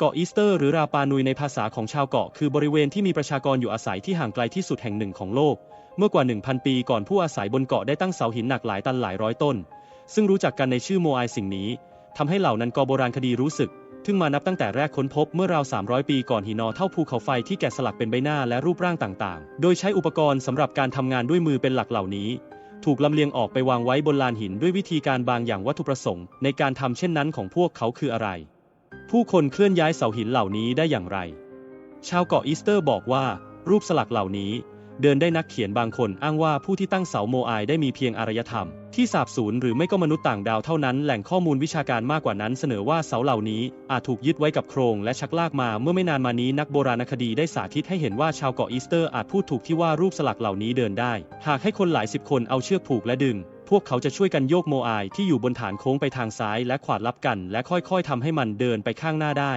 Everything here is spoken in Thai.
เกาะอีสเตอร์หรือราปานุยในภาษาของชาวเกาะคือบริเวณที่มีประชากรอยู่อาศัยที่ห่างไกลที่สุดแห่งหนึ่งของโลก เมื่อกว่า 1,000 ปีก่อนผู้อาศัยบนเกาะได้ตั้งเสาหินหนักหลายตันหลายร้อยต้น ซึ่งรู้จักกันในชื่อโมไอสิ่งนี้ทำให้เหล่านั้นกอโบราณคดีรู้สึก ถึงมานับตั้งแต่แรกค้นพบเมื่อราว 300 ปีก่อนหินอเท่าภูเขาไฟที่แกะสลักเป็นใบหน้าและรูปร่างต่างๆ โดยใช้อุปกรณ์สำหรับการทำงานด้วยมือเป็นหลักเหล่านี้ ถูกลำเลียงออกไปวางไว้บนลานหินด้วยวิธีการบางอย่างวัตถุประสงค์ ในการทำเช่นนั้นของพวกเขาคืออะไร ผู้คนเคลื่อนย้ายเสาหินเหล่านี้ได้อย่างไร ชาวเกาะอีสเตอร์บอกว่า รูปสลักเหล่านี้ เดินได้นักเขียนบางคนอ้างว่าผู้ที่ตั้งเสาโมไอได้มีเพียงอารยธรรม ที่สาบสูญหรือไม่ก็มนุษย์ต่างดาวเท่านั้น แหล่งข้อมูลวิชาการมากกว่านั้นเสนอว่าเสาเหล่านี้อาจถูกยึดไว้กับโครงและชักลากมาเมื่อไม่นานมานี้นักโบราณคดีได้สาธิตให้เห็นว่าชาวเกาะอีสเตอร์อาจพูดถูกที่ว่ารูปสลักเหล่านี้เดินได้ หากให้คนหลายสิบคนเอาเชือกผูกและดึง พวกเขาจะช่วยกันโยกโมไอที่อยู่บนฐานโค้งไปทางซ้ายและขวาดลับกัน และค่อยๆทำให้มันเดินไปข้างหน้าได้